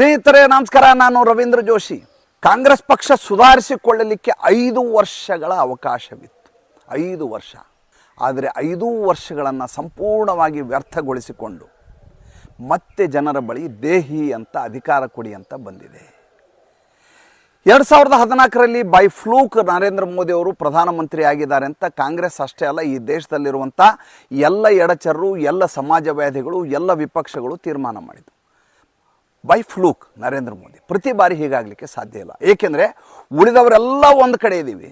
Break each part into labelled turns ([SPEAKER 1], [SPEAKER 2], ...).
[SPEAKER 1] ಸ್ನೇಹಿತರೆ, ನಮಸ್ಕಾರ. ನಾನು ರವೀಂದ್ರ ಜೋಶಿ. ಕಾಂಗ್ರೆಸ್ ಪಕ್ಷ ಸುಧಾರಿಸಿಕೊಳ್ಳಲಿಕ್ಕೆ ಐದು ವರ್ಷಗಳ ಅವಕಾಶವಿತ್ತು. ಐದು ವರ್ಷ. ಆದರೆ ಐದು ವರ್ಷಗಳನ್ನು ಸಂಪೂರ್ಣವಾಗಿ ವ್ಯರ್ಥಗೊಳಿಸಿಕೊಂಡು ಮತ್ತೆ ಜನರ ಬಳಿ ದೇಹಿ ಅಂತ ಅಧಿಕಾರ ಕೊಡಿ ಅಂತ ಬಂದಿದೆ. ಎರಡು ಸಾವಿರದ ಹದಿನಾಲ್ಕರಲ್ಲಿ ಬೈ ಫ್ಲೂಕ್ ನರೇಂದ್ರ ಮೋದಿ ಅವರು ಪ್ರಧಾನಮಂತ್ರಿ ಆಗಿದ್ದಾರೆ ಅಂತ ಕಾಂಗ್ರೆಸ್ ಅಷ್ಟೇ ಅಲ್ಲ, ಈ ದೇಶದಲ್ಲಿರುವಂಥ ಎಲ್ಲ ಎಡಚರರು, ಎಲ್ಲ ಸಮಾಜವಾದಿಗಳು ಎಲ್ಲ ವಿಪಕ್ಷಗಳು ತೀರ್ಮಾನ ಮಾಡಿದರು. ಬೈ ಫ್ಲೂಕ್ ನರೇಂದ್ರ ಮೋದಿ ಪ್ರತಿ ಬಾರಿ ಹೀಗಾಗಲಿಕ್ಕೆ ಸಾಧ್ಯ ಇಲ್ಲ. ಏಕೆಂದರೆ ಉಳಿದವರೆಲ್ಲ ಒಂದು ಕಡೆ ಇದ್ದೀವಿ.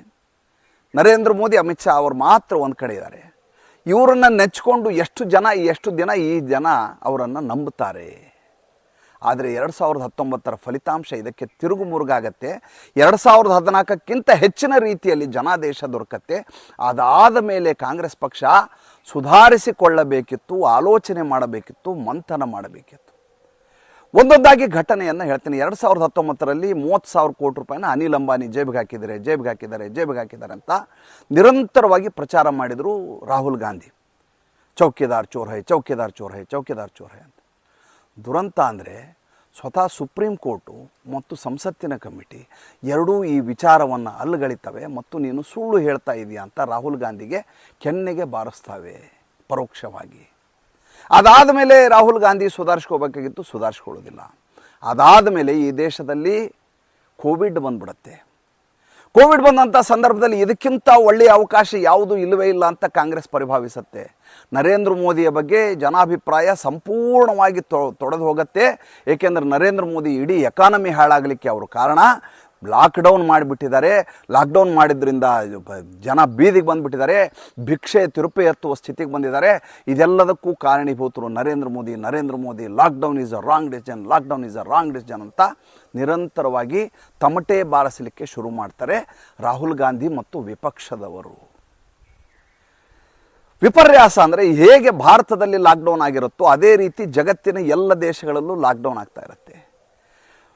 [SPEAKER 1] ನರೇಂದ್ರ ಮೋದಿ, ಅಮಿತ್ ಶಾ ಅವರು ಮಾತ್ರ ಒಂದು ಕಡೆ ಇದ್ದಾರೆ. ಇವರನ್ನು ನೆಚ್ಕೊಂಡು ಎಷ್ಟು ಜನ, ಎಷ್ಟು ದಿನ ಈ ಜನ ಅವರನ್ನು ನಂಬುತ್ತಾರೆ? ಆದರೆ ಎರಡು ಸಾವಿರದ ಹತ್ತೊಂಬತ್ತರ ಫಲಿತಾಂಶ ಇದಕ್ಕೆ ತಿರುಗು ಮುರುಗಾಗತ್ತೆ. ಎರಡು ಸಾವಿರದ ಹದಿನಾಲ್ಕಕ್ಕಿಂತ ಹೆಚ್ಚಿನ ರೀತಿಯಲ್ಲಿ ಜನಾದೇಶ ದೊರಕತ್ತೆ. ಅದಾದ ಮೇಲೆ ಕಾಂಗ್ರೆಸ್ ಪಕ್ಷ ಸುಧಾರಿಸಿಕೊಳ್ಳಬೇಕಿತ್ತು, ಆಲೋಚನೆ ಮಾಡಬೇಕಿತ್ತು, ಮಂಥನ ಮಾಡಬೇಕಿತ್ತು. ಒಂದೊಂದಾಗಿ ಘಟನೆಯನ್ನು ಹೇಳ್ತೀನಿ. ಎರಡು ಸಾವಿರದ ಹತ್ತೊಂಬತ್ತರಲ್ಲಿ ಮೂವತ್ತು ಸಾವಿರ ಕೋಟಿ ರೂಪಾಯಿನ ಅನಿಲ್ ಅಂಬಾನಿ ಜೇಬಿಗೆ ಹಾಕಿದ್ದಾರೆ ಜೇಬಿಗೆ ಹಾಕಿದ್ದಾರೆ ಜೇಬಿಗೆ ಹಾಕಿದ್ದಾರೆ ಅಂತ ನಿರಂತರವಾಗಿ ಪ್ರಚಾರ ಮಾಡಿದರು ರಾಹುಲ್ ಗಾಂಧಿ. ಚೌಕಿದಾರ್ ಚೋರ್ ಹೈ ಚೌಕಿದಾರ್ ಚೋರ್ ಹೈ ಚೌಕಿದಾರ್ ಚೋರ್ ಹೈ ಅಂತ. ದುರಂತ ಅಂದರೆ ಸ್ವತಃ ಸುಪ್ರೀಂ ಕೋರ್ಟು ಮತ್ತು ಸಂಸತ್ತಿನ ಕಮಿಟಿ ಎರಡೂ ಈ ವಿಚಾರವನ್ನು ಅಲ್ಲಗಳಿತವೆ ಮತ್ತು ನೀನು ಸುಳ್ಳು ಹೇಳ್ತಾ ಇದೀಯ ಅಂತ ರಾಹುಲ್ ಗಾಂಧಿಗೆ ಕೆನ್ನೆಗೆ ಬಾರಿಸ್ತಾವೆ ಪರೋಕ್ಷವಾಗಿ. ಅದಾದ ಮೇಲೆ ರಾಹುಲ್ ಗಾಂಧಿ ಸುಧಾರಿಸ್ಕೋಬೇಕಾಗಿತ್ತು, ಸುಧಾರಿಸ್ಕೊಳ್ಳೋದಿಲ್ಲ. ಅದಾದ ಮೇಲೆ ಈ ದೇಶದಲ್ಲಿ ಕೋವಿಡ್ ಬಂದ್ಬಿಡುತ್ತೆ. ಕೋವಿಡ್ ಬಂದಂಥ ಸಂದರ್ಭದಲ್ಲಿ ಇದಕ್ಕಿಂತ ಒಳ್ಳೆಯ ಅವಕಾಶ ಯಾವುದು ಇಲ್ಲವೇ ಇಲ್ಲ ಅಂತ ಕಾಂಗ್ರೆಸ್ ಪರಿಭಾವಿಸುತ್ತೆ. ನರೇಂದ್ರ ಮೋದಿಯ ಬಗ್ಗೆ ಜನಾಭಿಪ್ರಾಯ ಸಂಪೂರ್ಣವಾಗಿ ತೊಡೆದು ಹೋಗುತ್ತೆ. ಏಕೆಂದರೆ ನರೇಂದ್ರ ಮೋದಿ ಇಡೀ ಎಕಾನಮಿ ಹಾಳಾಗಲಿಕ್ಕೆ ಅವರು ಕಾರಣ ಲಾಕ್ಡೌನ್ ಮಾಡಿಬಿಟ್ಟಿದ್ದಾರೆ. ಲಾಕ್ಡೌನ್ ಮಾಡಿದ್ರಿಂದ ಜನ ಬೀದಿಗೆ ಬಂದುಬಿಟ್ಟಿದ್ದಾರೆ. ಭಿಕ್ಷೆ ತಿರುಪೆ ಎತ್ತುವ ಸ್ಥಿತಿಗೆ ಬಂದಿದ್ದಾರೆ. ಇದೆಲ್ಲದಕ್ಕೂ ಕಾರಣೀಭೂತರು Narendra Modi Narendra Modi, lockdown is a wrong decision, lockdown is a wrong decision ಅಂತ ನಿರಂತರವಾಗಿ ತಮಟೆ ಬಾರಿಸಲಿಕ್ಕೆ ಶುರು ಮಾಡ್ತಾರೆ ರಾಹುಲ್ ಗಾಂಧಿ ಮತ್ತು ವಿಪಕ್ಷದವರು. ವಿಪರ್ಯಾಸ ಅಂದರೆ ಹೇಗೆ ಭಾರತದಲ್ಲಿ ಲಾಕ್ಡೌನ್ ಆಗಿರುತ್ತೋ ಅದೇ ರೀತಿ ಜಗತ್ತಿನ ಎಲ್ಲ ದೇಶಗಳಲ್ಲೂ ಲಾಕ್ಡೌನ್ ಆಗ್ತಾ ಇರುತ್ತೆ.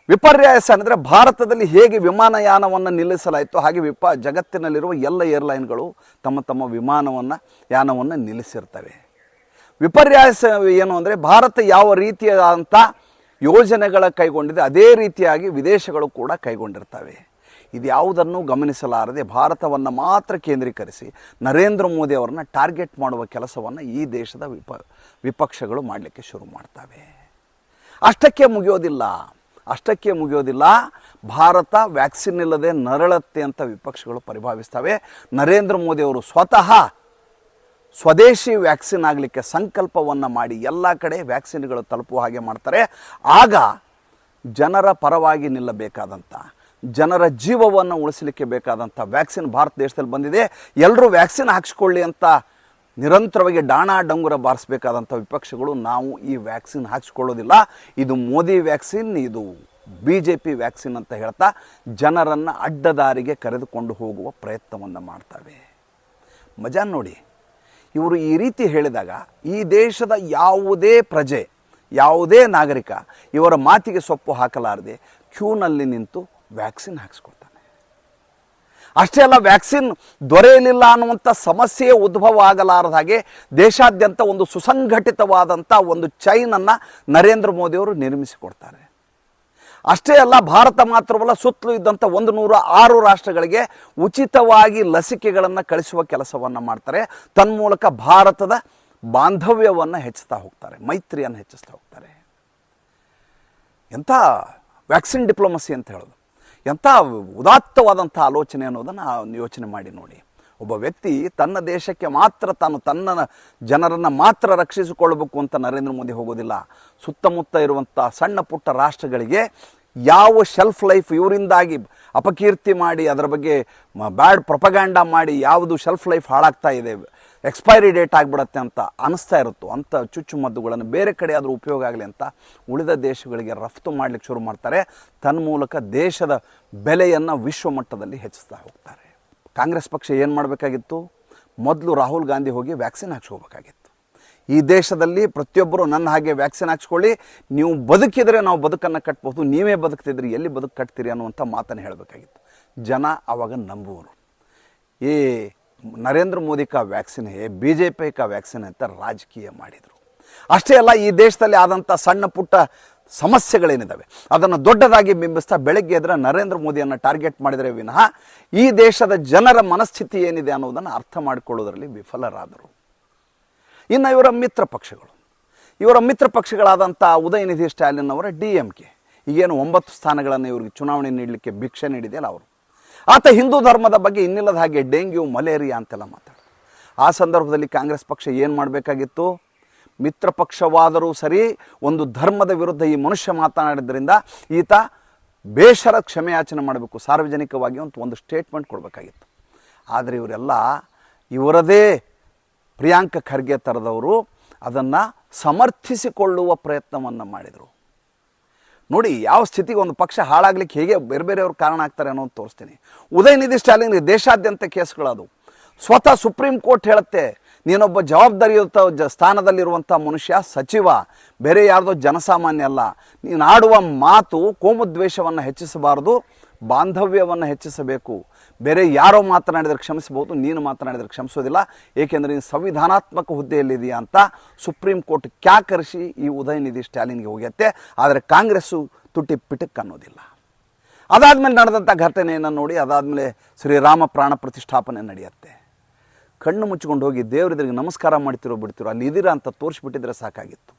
[SPEAKER 1] ವಿಪರ್ಯಾಸ ಅಂದರೆ ಭಾರತದಲ್ಲಿ ಹೇಗೆ ವಿಮಾನಯಾನವನ್ನು ನಿಲ್ಲಿಸಲಾಯಿತು ಹಾಗೆ ವಿಪ ಜಗತ್ತಿನಲ್ಲಿರುವ ಎಲ್ಲ ಏರ್ಲೈನ್ಗಳು ತಮ್ಮ ತಮ್ಮ ವಿಮಾನವನ್ನು, ಯಾನವನ್ನು ನಿಲ್ಲಿಸಿರ್ತವೆ. ವಿಪರ್ಯಾಸ ಏನು ಅಂದರೆ ಭಾರತ ಯಾವ ರೀತಿಯಾದಂಥ ಯೋಜನೆಗಳ ಕೈಗೊಂಡಿದೆ, ಅದೇ ರೀತಿಯಾಗಿ ವಿದೇಶಗಳು ಕೂಡ ಕೈಗೊಂಡಿರ್ತವೆ. ಇದು ಯಾವುದನ್ನು ಗಮನಿಸಲಾರದೆ ಭಾರತವನ್ನು ಮಾತ್ರ ಕೇಂದ್ರೀಕರಿಸಿ ನರೇಂದ್ರ ಮೋದಿ ಅವರನ್ನು ಟಾರ್ಗೆಟ್ ಮಾಡುವ ಕೆಲಸವನ್ನು ಈ ದೇಶದ ವಿಪ, ವಿಪಕ್ಷಗಳು ಮಾಡಲಿಕ್ಕೆ ಶುರು ಮಾಡ್ತವೆ. ಅಷ್ಟಕ್ಕೆ ಮುಗಿಯೋದಿಲ್ಲ. ಅಷ್ಟಕ್ಕೆ ಮುಗಿಯೋದಿಲ್ಲ. ಭಾರತ ವ್ಯಾಕ್ಸಿನ್ ಇಲ್ಲದೆ ನರಳತ್ತೆ ಅಂತ ವಿಪಕ್ಷಗಳು ಪರಿಭಾವಿಸ್ತವೆ. ನರೇಂದ್ರ ಮೋದಿ ಅವರು ಸ್ವತಃ ಸ್ವದೇಶಿ ವ್ಯಾಕ್ಸಿನ್ ಆಗಲಿಕ್ಕೆ ಸಂಕಲ್ಪವನ್ನು ಮಾಡಿ ಎಲ್ಲ ಕಡೆ ವ್ಯಾಕ್ಸಿನ್ಗಳು ತಲುಪುವ ಹಾಗೆ ಮಾಡ್ತಾರೆ. ಆಗ ಜನರ ಪರವಾಗಿ ನಿಲ್ಲಬೇಕಾದಂಥ ಜನರ ಜೀವವನ್ನು ಉಳಿಸಲಿಕ್ಕೆ ಬೇಕಾದಂಥ ವ್ಯಾಕ್ಸಿನ್ ಭಾರತ ದೇಶದಲ್ಲಿ ಬಂದಿದೆ. ಎಲ್ಲರೂ ವ್ಯಾಕ್ಸಿನ್ ಹಾಕ್ಸ್ಕೊಳ್ಳಿ ಅಂತ ನಿರಂತರವಾಗಿ ಡಾಣ ಡಂಗುರ ಬಾರಿಸಬೇಕಾದಂಥ ವಿಪಕ್ಷಗಳು ನಾವು ಈ ವ್ಯಾಕ್ಸಿನ್ ಹಾಕಿಸ್ಕೊಳ್ಳೋದಿಲ್ಲ. ಇದು ಮೋದಿ ವ್ಯಾಕ್ಸಿನ್, ಇದು ಬಿ ಜೆ ಪಿ ವ್ಯಾಕ್ಸಿನ್ ಅಂತ ಹೇಳ್ತಾ ಜನರನ್ನು ಅಡ್ಡದಾರಿಗೆ ಕರೆದುಕೊಂಡು ಹೋಗುವ ಪ್ರಯತ್ನವನ್ನು ಮಾಡ್ತವೆ. ಮಜಾ ನೋಡಿ. ಇವರು ಈ ರೀತಿ ಹೇಳಿದಾಗ ಈ ದೇಶದ ಯಾವುದೇ ಪ್ರಜೆ, ಯಾವುದೇ ನಾಗರಿಕ ಇವರ ಮಾತಿಗೆ ಸೊಪ್ಪು ಹಾಕಲಾರದೆ ಕ್ಯೂನಲ್ಲಿ ನಿಂತು ವ್ಯಾಕ್ಸಿನ್ ಹಾಕ್ಸ್ಕೊಳ್ತಾನೆ ಅಷ್ಟೇ ಅಲ್ಲ, ವ್ಯಾಕ್ಸಿನ್ ದೊರೆಯಲಿಲ್ಲ ಅನ್ನುವಂಥ ಸಮಸ್ಯೆ ಉದ್ಭವ ಆಗಲಾರದ ಹಾಗೆ ದೇಶಾದ್ಯಂತ ಒಂದು ಸುಸಂಘಟಿತವಾದಂಥ ಒಂದು ಚೈನನ್ನು ನರೇಂದ್ರ ಮೋದಿಯವರು ನಿರ್ಮಿಸಿಕೊಡ್ತಾರೆ. ಅಷ್ಟೇ ಅಲ್ಲ, ಭಾರತ ಮಾತ್ರವಲ್ಲ, ಸುತ್ತಲೂ ಇದ್ದಂಥ ಒಂದು ನೂರ ಆರು ರಾಷ್ಟ್ರಗಳಿಗೆ ಉಚಿತವಾಗಿ ಲಸಿಕೆಗಳನ್ನು ಕಳಿಸುವ ಕೆಲಸವನ್ನು ಮಾಡ್ತಾರೆ. ತನ್ಮೂಲಕ ಭಾರತದ ಬಾಂಧವ್ಯವನ್ನು ಹೆಚ್ಚಿಸ್ತಾ ಹೋಗ್ತಾರೆ, ಮೈತ್ರಿಯನ್ನು ಹೆಚ್ಚಿಸ್ತಾ ಹೋಗ್ತಾರೆ. ಎಂಥ ವ್ಯಾಕ್ಸಿನ್ ಡಿಪ್ಲೊಮಸಿ ಅಂತ ಹೇಳೋದು. ಎಂಥ ಉದಾತ್ತವಾದಂಥ ಆಲೋಚನೆ ಅನ್ನೋದನ್ನು ಯೋಚನೆ ಮಾಡಿ ನೋಡಿ. ಒಬ್ಬ ವ್ಯಕ್ತಿ ತನ್ನ ದೇಶಕ್ಕೆ ಮಾತ್ರ ತಾನು ತನ್ನ ಜನರನ್ನು ಮಾತ್ರ ರಕ್ಷಿಸಿಕೊಳ್ಳಬೇಕು ಅಂತ ನರೇಂದ್ರ ಮೋದಿ ಹೋಗೋದಿಲ್ಲ. ಸುತ್ತಮುತ್ತ ಇರುವಂಥ ಸಣ್ಣ ಪುಟ್ಟ ರಾಷ್ಟ್ರಗಳಿಗೆ ಯಾವ ಶೆಲ್ಫ್ ಲೈಫ್ ಇವರಿಂದಾಗಿ ಅಪಕೀರ್ತಿ ಮಾಡಿ, ಅದರ ಬಗ್ಗೆ ಬ್ಯಾಡ್ ಪ್ರೊಪಗ್ಯಾಂಡ ಮಾಡಿ ಯಾವುದು ಶೆಲ್ಫ್ ಲೈಫ್ ಹಾಳಾಗ್ತಾ ಇದೆ. ಎಕ್ಸ್ಪೈರಿ ಡೇಟ್ ಆಗಿಬಿಡತ್ತೆ ಅಂತ ಅನಿಸ್ತಾ ಇರುತ್ತೋ ಅಂಥ ಚುಚ್ಚುಮದ್ದುಗಳನ್ನು ಬೇರೆ ಕಡೆ ಆದರೂ ಉಪಯೋಗ ಆಗಲಿ ಅಂತ ಉಳಿದ ದೇಶಗಳಿಗೆ ರಫ್ತು ಮಾಡಲಿಕ್ಕೆ ಶುರು ಮಾಡ್ತಾರೆ. ತನ್ಮೂಲಕ ದೇಶದ ಬೆಲೆಯನ್ನು ವಿಶ್ವಮಟ್ಟದಲ್ಲಿ ಹೆಚ್ಚಿಸ್ತಾ ಹೋಗ್ತಾರೆ. ಕಾಂಗ್ರೆಸ್ ಪಕ್ಷ ಏನು ಮಾಡಬೇಕಾಗಿತ್ತು? ಮೊದಲು ರಾಹುಲ್ ಗಾಂಧಿ ಹೋಗಿ ವ್ಯಾಕ್ಸಿನ್ ಹಾಕ್ಸ್ಕೋಬೇಕಾಗಿತ್ತು. ಈ ದೇಶದಲ್ಲಿ ಪ್ರತಿಯೊಬ್ಬರು ನನ್ನ ಹಾಗೆ ವ್ಯಾಕ್ಸಿನ್ ಹಾಕ್ಸ್ಕೊಳ್ಳಿ, ನೀವು ಬದುಕಿದರೆ ನಾವು ಬದುಕನ್ನು ಕಟ್ಬೋದು, ನೀವೇ ಬದುಕ್ತಿದ್ರಿ, ಎಲ್ಲಿ ಬದುಕು ಕಟ್ತೀರಿ ಅನ್ನುವಂಥ ಮಾತನ್ನು ಹೇಳಬೇಕಾಗಿತ್ತು. ಜನ ಆವಾಗ ನಂಬುವರು. ಈ ನರೇಂದ್ರ ಮೋದಿ ಕಾ ವ್ಯಾಕ್ಸಿನ್ ಹೇ ಬಿ ಜೆ ಪಿ ಕಾ ವ್ಯಾಕ್ಸಿನ್ ಅಂತ ರಾಜಕೀಯ ಮಾಡಿದರು. ಅಷ್ಟೇ ಅಲ್ಲ, ಈ ದೇಶದಲ್ಲಿ ಆದಂಥ ಸಣ್ಣ ಪುಟ್ಟ ಸಮಸ್ಯೆಗಳೇನಿದ್ದಾವೆ ಅದನ್ನು ದೊಡ್ಡದಾಗಿ ಬಿಂಬಿಸ್ತಾ ಬೆಳಗ್ಗೆ ಎದ್ರೆ ನರೇಂದ್ರ ಮೋದಿಯನ್ನು ಟಾರ್ಗೆಟ್ ಮಾಡಿದರೆ ವಿನಃ ಈ ದೇಶದ ಜನರ ಮನಸ್ಥಿತಿ ಏನಿದೆ ಅನ್ನೋದನ್ನು ಅರ್ಥ ಮಾಡಿಕೊಳ್ಳೋದರಲ್ಲಿ ವಿಫಲರಾದರು. ಇನ್ನು ಇವರ ಮಿತ್ರ ಪಕ್ಷಗಳು. ಇವರ ಮಿತ್ರ ಪಕ್ಷಗಳಾದಂಥ ಉದಯನಿಧಿ ಸ್ಟಾಲಿನ್ ಅವರ ಡಿ ಎಂ ಕೆ. ಈಗೇನು ಒಂಬತ್ತು ಸ್ಥಾನಗಳನ್ನು ಇವರಿಗೆ ಚುನಾವಣೆ ನೀಡಲಿಕ್ಕೆ ಭಿಕ್ಷೆ ನೀಡಿದೆಯಲ್ಲ ಅವರು. ಆತ ಹಿಂದೂ ಧರ್ಮದ ಬಗ್ಗೆ ಇನ್ನಿಲ್ಲದ ಹಾಗೆ ಡೆಂಗ್ಯೂ, ಮಲೇರಿಯಾ ಅಂತೆಲ್ಲ ಮಾತಾಡ್ತಾರೆ ಆ ಸಂದರ್ಭದಲ್ಲಿ ಕಾಂಗ್ರೆಸ್ ಪಕ್ಷ ಏನು ಮಾಡಬೇಕಾಗಿತ್ತು? ಮಿತ್ರ ಪಕ್ಷವಾದರೂ ಸರಿ, ಒಂದು ಧರ್ಮದ ವಿರುದ್ಧ ಈ ಮನುಷ್ಯ ಮಾತನಾಡಿದ್ರಿಂದ ಈತ ಬೇಷರ ಕ್ಷಮೆಯಾಚನೆ ಮಾಡಬೇಕು, ಸಾರ್ವಜನಿಕವಾಗಿ ಅಂತ ಒಂದು ಸ್ಟೇಟ್ಮೆಂಟ್ ಕೊಡಬೇಕಾಗಿತ್ತು. ಆದರೆ ಇವರೆಲ್ಲ ಇವರದೇ ಪ್ರಿಯಾಂಕ ಖರ್ಗೆ ಥರದವರು ಅದನ್ನು ಸಮರ್ಥಿಸಿಕೊಳ್ಳುವ ಪ್ರಯತ್ನವನ್ನು ಮಾಡಿದರು. ನೋಡಿ, ಯಾವ ಸ್ಥಿತಿಗೆ ಒಂದು ಪಕ್ಷ ಹಾಳಾಗ್ಲಿಕ್ಕೆ ಹೇಗೆ ಬೇರೆ ಬೇರೆಯವ್ರು ಕಾರಣ ಆಗ್ತಾರೆ ಅನ್ನೋದು ತೋರಿಸ್ತೀನಿ. ಉದಯನಿಧಿ ಸ್ಟಾಲಿನ್ಗೆ ದೇಶಾದ್ಯಂತ ಕೇಸ್ಗಳದು ಸ್ವತಃ ಸುಪ್ರೀಂ ಕೋರ್ಟ್ ಹೇಳುತ್ತೆ, ನೀನೊಬ್ಬ ಜವಾಬ್ದಾರಿಯುತ ಜ ಸ್ಥಾನದಲ್ಲಿರುವಂಥ ಮನುಷ್ಯ, ಸಚಿವ, ಬೇರೆ ಯಾರ್ದೋ ಜನಸಾಮಾನ್ಯ ಅಲ್ಲ. ನೀನು ಆಡುವ ಮಾತು ಕೋಮುದ್ವೇಷವನ್ನು ಹೆಚ್ಚಿಸಬಾರದು. ಬಾಂಧವ್ಯವನ್ನು ಹೆಚ್ಚಿಸಬೇಕು. ಬೇರೆ ಯಾರೋ ಮಾತನಾಡಿದರೆ ಕ್ಷಮಿಸಬಹುದು, ನೀನು ಮಾತನಾಡಿದರೆ ಕ್ಷಮಿಸೋದಿಲ್ಲ. ಏಕೆಂದರೆ ನೀನು ಸಂವಿಧಾನಾತ್ಮಕ ಹುದ್ದೆಯಲ್ಲಿದೆಯಾ ಅಂತ ಸುಪ್ರೀಂ ಕೋರ್ಟ್ ಕ್ಯಾಕರಿಸಿ ಈ ಉದಯನಿಧಿ ಸ್ಟ್ಯಾಲಿನ್ಗೆ ಹೋಗ್ಯತ್ತೆ ಆದರೆ ಕಾಂಗ್ರೆಸ್ಸು ತುಟಿ ಪಿಟಕ್ ಅನ್ನೋದಿಲ್ಲ. ಅದಾದಮೇಲೆ ನಡೆದಂಥ ಘಟನೆಯನ್ನು ನೋಡಿ, ಅದಾದಮೇಲೆ ಶ್ರೀರಾಮ ಪ್ರಾಣ ಪ್ರತಿಷ್ಠಾಪನೆ ನಡೆಯುತ್ತೆ. ಕಣ್ಣು ಮುಚ್ಚಿಕೊಂಡು ಹೋಗಿ ದೇವರಿದ್ರಿಗೆ ನಮಸ್ಕಾರ ಮಾಡ್ತಿರೋ ಬಿಡ್ತಿರೋ, ಅಲ್ಲಿ ಇದೀರಾ ಅಂತ ತೋರಿಸ್ಬಿಟ್ಟಿದ್ರೆ ಸಾಕಾಗಿತ್ತು.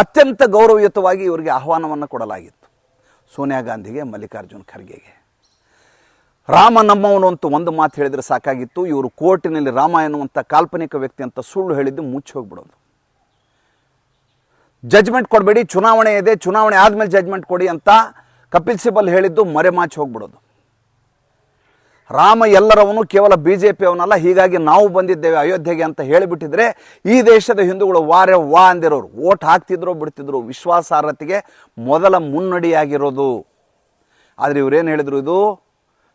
[SPEAKER 1] ಅತ್ಯಂತ ಗೌರವಯುತವಾಗಿ ಇವರಿಗೆ ಆಹ್ವಾನವನ್ನು ಕೊಡಲಾಗಿತ್ತು. ಸೋನಿಯಾ ಗಾಂಧಿಗೆ, ಮಲ್ಲಿಕಾರ್ಜುನ್ ಖರ್ಗೆಗೆ. ರಾಮ ನಮ್ಮವನು ಅಂತ ಒಂದು ಮಾತು ಹೇಳಿದರೆ ಸಾಕಾಗಿತ್ತು. ಇವರು ಕೋರ್ಟಿನಲ್ಲಿ ರಾಮ ಎನ್ನುವಂಥ ಕಾಲ್ಪನಿಕ ವ್ಯಕ್ತಿ ಅಂತ ಸುಳ್ಳು ಹೇಳಿದ್ದು ಮುಚ್ಚಿ ಹೋಗ್ಬಿಡೋದು. ಜಜ್ಮೆಂಟ್ ಕೊಡಬೇಡಿ, ಚುನಾವಣೆ ಇದೆ, ಚುನಾವಣೆ ಆದಮೇಲೆ ಜಜ್ಮೆಂಟ್ ಕೊಡಿ ಅಂತ ಕಪಿಲ್ ಸಿಬಲ್ ಹೇಳಿದ್ದು ಮರೆಮಾಚಿ ಹೋಗ್ಬಿಡೋದು. ರಾಮ ಎಲ್ಲರವನು ಕೇವಲ ಬಿ ಜೆ ಪಿಯವನಲ್ಲ ಹೀಗಾಗಿ ನಾವು ಬಂದಿದ್ದೇವೆ ಅಯೋಧ್ಯೆಗೆ ಅಂತ ಹೇಳಿಬಿಟ್ಟಿದ್ರೆ ಈ ದೇಶದ ಹಿಂದೂಗಳು ವಾರೆ ವಾ ಅಂದಿರೋರು. ಓಟ್ ಹಾಕ್ತಿದ್ರು, ಬಿಡ್ತಿದ್ರು. ವಿಶ್ವಾಸಾರ್ಹತೆಗೆ ಮೊದಲ ಮುನ್ನಡಿಯಾಗಿರೋದು. ಆದರೆ ಇವರೇನು ಹೇಳಿದರು ಇದು?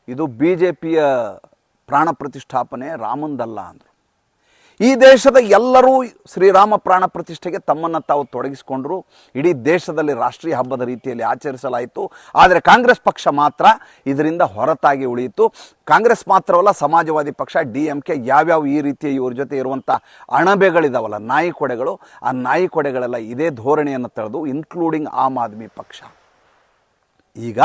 [SPEAKER 1] ಇದು ಬಿ ಜೆ ಪಿಯ ಪ್ರಾಣ ಪ್ರತಿಷ್ಠಾಪನೆ ರಾಮಂದಲ್ಲ ಅಂದರು. ಈ ದೇಶದ ಎಲ್ಲರೂ ಶ್ರೀರಾಮ ಪ್ರಾಣ ಪ್ರತಿಷ್ಠೆಗೆ ತಮ್ಮನ್ನು ತಾವು ತೊಡಗಿಸಿಕೊಂಡ್ರು. ಇಡೀ ದೇಶದಲ್ಲಿ ರಾಷ್ಟ್ರೀಯ ಹಬ್ಬದ ರೀತಿಯಲ್ಲಿ ಆಚರಿಸಲಾಯಿತು. ಆದರೆ ಕಾಂಗ್ರೆಸ್ ಪಕ್ಷ ಮಾತ್ರ ಇದರಿಂದ ಹೊರತಾಗಿ ಉಳಿಯಿತು. ಕಾಂಗ್ರೆಸ್ ಮಾತ್ರವಲ್ಲ, ಸಮಾಜವಾದಿ ಪಕ್ಷ, ಡಿ ಎಂ ಕೆ ಯಾವ್ಯಾವ ಈ ರೀತಿಯ ಇವ್ರ ಜೊತೆ ಇರುವಂಥ ಅಣಬೆಗಳಿದಾವಲ್ಲ, ನಾಯಿ ಕೊಡೆಗಳು, ಆ ನಾಯಿ ಕೊಡೆಗಳೆಲ್ಲ ಇದೇ ಧೋರಣೆಯನ್ನು ತಳೆದು ಇನ್ಕ್ಲೂಡಿಂಗ್ ಆಮ್ ಆದ್ಮಿ ಪಕ್ಷ. ಈಗ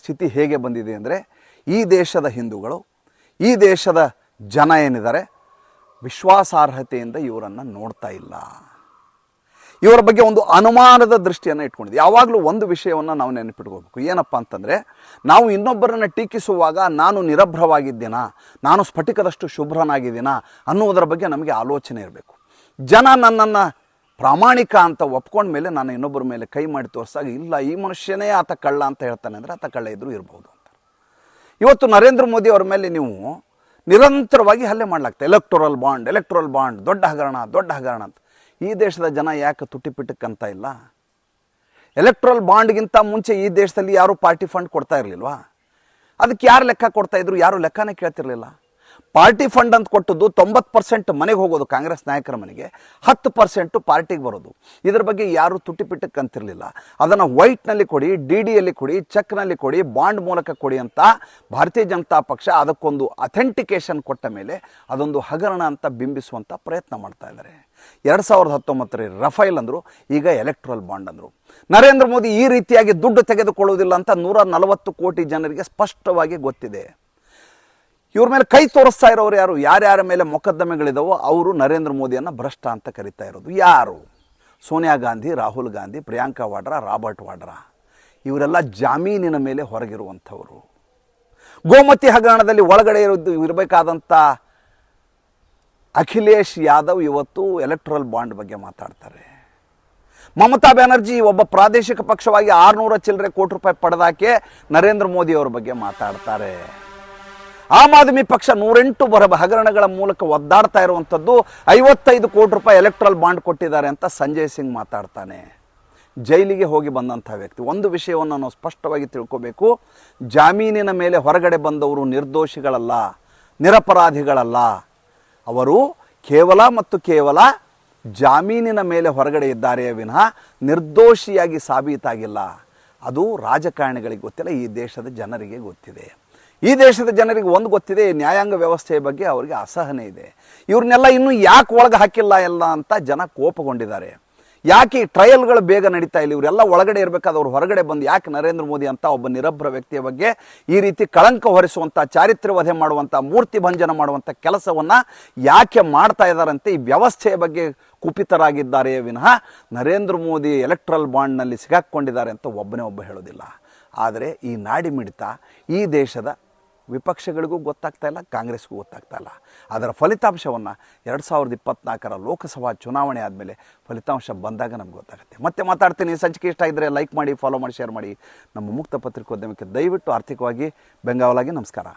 [SPEAKER 1] ಸ್ಥಿತಿ ಹೇಗೆ ಬಂದಿದೆ ಅಂದರೆ, ಈ ದೇಶದ ಹಿಂದೂಗಳು, ಈ ದೇಶದ ಜನ ಏನಿದ್ದಾರೆ ವಿಶ್ವಾಸಾರ್ಹತೆಯಿಂದ ಇವರನ್ನು ನೋಡ್ತಾ ಇಲ್ಲ. ಇವರ ಬಗ್ಗೆ ಒಂದು ಅನುಮಾನದ ದೃಷ್ಟಿಯನ್ನು ಇಟ್ಕೊಂಡಿದೆ ಯಾವಾಗಲೂ ಒಂದು ವಿಷಯವನ್ನು ನಾವು ನೆನಪಿಟ್ಕೋಬೇಕು. ಏನಪ್ಪ ಅಂತಂದರೆ, ನಾವು ಇನ್ನೊಬ್ಬರನ್ನು ಟೀಕಿಸುವಾಗ ನಾನು ನಿರಭ್ರವಾಗಿದ್ದೀನಾ? ನಾನು ಸ್ಫಟಿಕದಷ್ಟು ಶುಭ್ರನಾಗಿದ್ದೀನಾ? ಅನ್ನುವುದರ ಬಗ್ಗೆ ನಮಗೆ ಆಲೋಚನೆ ಇರಬೇಕು. ಜನ ನನ್ನನ್ನು ಪ್ರಾಮಾಣಿಕ ಅಂತ ಒಪ್ಕೊಂಡ ಮೇಲೆ ನಾನು ಇನ್ನೊಬ್ಬರ ಮೇಲೆ ಕೈ ಮಾಡಿ ತೋರಿಸಾಗ, ಇಲ್ಲ, ಈ ಮನುಷ್ಯನೇ ಆತ ಕಳ್ಳ ಅಂತ ಹೇಳ್ತಾನೆ ಅಂದರೆ ಆತ ಕಳ್ಳ ಇದ್ರೂ ಇರ್ಬೋದು ಅಂತ. ಇವತ್ತು ನರೇಂದ್ರ ಮೋದಿ ಅವರ ಮೇಲೆ ನೀವು ನಿರಂತರವಾಗಿ ಹಲ್ಲೆ ಮಾಡಲಾಗ್ತದೆ. ಎಲೆಕ್ಟೋರಲ್ ಬಾಂಡ್ ಎಲೆಕ್ಟ್ರಲ್ ಬಾಂಡ್ ದೊಡ್ಡ ಹಗರಣ ದೊಡ್ಡ ಹಗರಣ ಅಂತ. ಈ ದೇಶದ ಜನ ಯಾಕೆ ತುಟ್ಟಿಪಿಟ್ಟಕ್ಕಂತ ಇಲ್ಲ? ಎಲೆಕ್ಟ್ರಲ್ ಬಾಂಡ್ಗಿಂತ ಮುಂಚೆ ಈ ದೇಶದಲ್ಲಿ ಯಾರು ಪಾರ್ಟಿ ಫಂಡ್ ಕೊಡ್ತಾ ಇರಲಿಲ್ವಾ? ಅದಕ್ಕೆ ಯಾರು ಲೆಕ್ಕ ಕೊಡ್ತಾ ಇದ್ರು, ಯಾರು ಲೆಕ್ಕನೇ ಕೇಳ್ತಿರ್ಲಿಲ್ಲ. ಪಾರ್ಟಿ ಫಂಡ್ ಅಂತ ಕೊಟ್ಟದ್ದು ತೊಂಬತ್ತು ಪರ್ಸೆಂಟ್ ಮನೆಗೆ ಹೋಗೋದು ಕಾಂಗ್ರೆಸ್ ನಾಯಕರ ಮನೆಗೆ, ಹತ್ತು ಪರ್ಸೆಂಟು ಪಾರ್ಟಿಗೆ ಬರೋದು. ಇದ್ರ ಬಗ್ಗೆ ಯಾರು ತುಟ್ಟಿಪಿಟ್ಟಕ್ಕೆ ಅಂತಿರಲಿಲ್ಲ ಅದನ್ನು ವೈಟ್ನಲ್ಲಿ ಕೊಡಿ, ಡಿ ಡಿಯಲ್ಲಿ ಕೊಡಿ ಚೆಕ್ನಲ್ಲಿ ಕೊಡಿ, ಬಾಂಡ್ ಮೂಲಕ ಕೊಡಿ ಅಂತ ಭಾರತೀಯ ಜನತಾ ಪಕ್ಷ ಅದಕ್ಕೊಂದು ಅಥೆಂಟಿಕೇಶನ್ ಕೊಟ್ಟ ಮೇಲೆ ಅದೊಂದು ಹಗರಣ ಅಂತ ಬಿಂಬಿಸುವಂಥ ಪ್ರಯತ್ನ ಮಾಡ್ತಾ ಇದ್ದಾರೆ. ಎರಡು ಸಾವಿರದ ಹತ್ತೊಂಬತ್ತರ ರಫೈಲ್ ಅಂದರು, ಈಗ ಎಲೆಕ್ಟ್ರಲ್ ಬಾಂಡ್ ಅಂದರು. ನರೇಂದ್ರ ಮೋದಿ ಈ ರೀತಿಯಾಗಿ ದುಡ್ಡು ತೆಗೆದುಕೊಳ್ಳುವುದಿಲ್ಲ ಅಂತ ನೂರ ನಲವತ್ತು ಕೋಟಿ ಜನರಿಗೆ ಸ್ಪಷ್ಟವಾಗಿ ಗೊತ್ತಿದೆ. ಇವ್ರ ಮೇಲೆ ಕೈ ತೋರಿಸ್ತಾ ಇರೋರು ಯಾರು? ಯಾರ್ಯಾರ ಮೇಲೆ ಮೊಕದ್ದಮೆಗಳಿದಾವೋ ಅವರು ನರೇಂದ್ರ ಮೋದಿಯನ್ನು ಭ್ರಷ್ಟ ಅಂತ ಕರಿತಾ ಇರೋದು. ಯಾರು? ಸೋನಿಯಾ ಗಾಂಧಿ, ರಾಹುಲ್ ಗಾಂಧಿ, ಪ್ರಿಯಾಂಕಾ ವಾಡ್ರಾ, ರಾಬರ್ಟ್ ವಾಡ್ರಾ. ಇವರೆಲ್ಲ ಜಾಮೀನಿನ ಮೇಲೆ ಹೊರಗಿರುವಂಥವರು. ಗೋಮತಿ ಹಗರಣದಲ್ಲಿ ಒಳಗಡೆ ಇರೋದು ಇರಬೇಕಾದಂಥ ಅಖಿಲೇಶ್ ಯಾದವ್ ಇವತ್ತು ಎಲೆಕ್ಟ್ರಲ್ ಬಾಂಡ್ ಬಗ್ಗೆ ಮಾತಾಡ್ತಾರೆ. ಮಮತಾ ಬ್ಯಾನರ್ಜಿ ಒಬ್ಬ ಪ್ರಾದೇಶಿಕ ಪಕ್ಷವಾಗಿ ಆರುನೂರ ಚಿಲ್ಲರೆ ಕೋಟಿ ರೂಪಾಯಿ ಪಡೆದಾಕೆ ನರೇಂದ್ರ ಮೋದಿ ಅವರ ಬಗ್ಗೆ ಮಾತಾಡ್ತಾರೆ. ಆಮ್ ಆದ್ಮಿ ಪಕ್ಷ ನೂರೆಂಟು ಬರ ಹಗರಣಗಳ ಮೂಲಕ ಒದ್ದಾಡ್ತಾ ಇರುವಂಥದ್ದು ಐವತ್ತೈದು ಕೋಟಿ ರೂಪಾಯಿ ಎಲೆಕ್ಟ್ರಲ್ ಬಾಂಡ್ ಕೊಟ್ಟಿದ್ದಾರೆ ಅಂತ ಸಂಜಯ್ ಸಿಂಗ್ ಮಾತಾಡ್ತಾನೆ. ಜೈಲಿಗೆ ಹೋಗಿ ಬಂದಂಥ ವ್ಯಕ್ತಿ. ಒಂದು ವಿಷಯವನ್ನು ನಾವು ಸ್ಪಷ್ಟವಾಗಿ ತಿಳ್ಕೋಬೇಕು. ಜಾಮೀನಿನ ಮೇಲೆ ಹೊರಗಡೆ ಬಂದವರು ನಿರ್ದೋಷಿಗಳಲ್ಲ, ನಿರಪರಾಧಿಗಳಲ್ಲ. ಅವರು ಕೇವಲ ಮತ್ತು ಕೇವಲ ಜಾಮೀನಿನ ಮೇಲೆ ಹೊರಗಡೆ ಇದ್ದಾರೆಯೇ ವಿನಃ ನಿರ್ದೋಷಿಯಾಗಿ ಸಾಬೀತಾಗಿಲ್ಲ. ಅದು ರಾಜಕಾರಣಿಗಳಿಗೆ ಗೊತ್ತಿಲ್ಲ, ಈ ದೇಶದ ಜನರಿಗೆ ಗೊತ್ತಿದೆ. ಈ ದೇಶದ ಜನರಿಗೆ ಒಂದು ಗೊತ್ತಿದೆ ನ್ಯಾಯಾಂಗ ವ್ಯವಸ್ಥೆಯ ಬಗ್ಗೆ ಅವರಿಗೆ ಅಸಹನೆ ಇದೆ. ಇವ್ರನ್ನೆಲ್ಲ ಇನ್ನೂ ಯಾಕೆ ಒಳಗೆ ಹಾಕಿಲ್ಲ ಎಲ್ಲ ಅಂತ ಜನ ಕೋಪಗೊಂಡಿದ್ದಾರೆ. ಯಾಕೆ ಈ ಟ್ರಯಲ್ಗಳು ಬೇಗ ನಡೀತಾ ಇಲ್ಲ? ಇವರೆಲ್ಲ ಒಳಗಡೆ ಇರಬೇಕಾದವ್ರು ಹೊರಗಡೆ ಬಂದು ಯಾಕೆ ನರೇಂದ್ರ ಮೋದಿ ಅಂತ ಒಬ್ಬ ನಿರಭ್ರ ವ್ಯಕ್ತಿಯ ಬಗ್ಗೆ ಈ ರೀತಿ ಕಳಂಕ ಹೊರಿಸುವಂಥ ಚಾರಿತ್ರ್ಯ ವಧೆ ಮಾಡುವಂಥ, ಮೂರ್ತಿ ಭಂಜನ ಮಾಡುವಂಥ ಕೆಲಸವನ್ನು ಯಾಕೆ ಮಾಡ್ತಾ ಇದ್ದಾರಂತೆ, ಈ ವ್ಯವಸ್ಥೆಯ ಬಗ್ಗೆ ಕುಪಿತರಾಗಿದ್ದಾರೆ ವಿನಃ ನರೇಂದ್ರ ಮೋದಿ ಎಲೆಕ್ಟ್ರಲ್ ಬಾಂಡ್ನಲ್ಲಿ ಸಿಗಾಕ್ಕೊಂಡಿದ್ದಾರೆ ಅಂತ ಒಬ್ಬನೇ ಒಬ್ಬ ಹೇಳೋದಿಲ್ಲ. ಆದರೆ ಈ ನಾಡಿ ಮಿಡಿತ ಈ ದೇಶದ ವಿಪಕ್ಷಗಳಿಗೂ ಗೊತ್ತಾಗ್ತಾ ಇಲ್ಲ, ಕಾಂಗ್ರೆಸ್ಗೂ ಗೊತ್ತಾಗ್ತಾ ಇಲ್ಲ. ಅದರ ಫಲಿತಾಂಶವನ್ನು ಎರಡು ಸಾವಿರದ ಇಪ್ಪತ್ನಾಲ್ಕರ ಲೋಕಸಭಾ ಚುನಾವಣೆ ಆದಮೇಲೆ ಫಲಿತಾಂಶ ಬಂದಾಗ ನಮ್ಗೆ ಗೊತ್ತಾಗುತ್ತೆ. ಮತ್ತೆ ಮಾತಾಡ್ತೀನಿ. ಸಂಚಿಕೆ ಇಷ್ಟ ಇದ್ದರೆ ಲೈಕ್ ಮಾಡಿ ಫಾಲೋ ಮಾಡಿ ಶೇರ್ ಮಾಡಿ. ನಮ್ಮ ಮುಕ್ತ ಪತ್ರಿಕೋದ್ಯಮಕ್ಕೆ ದಯವಿಟ್ಟು ಆರ್ಥಿಕವಾಗಿ ಬೆಂಗಾವಲಾಗಿ ನಮಸ್ಕಾರ.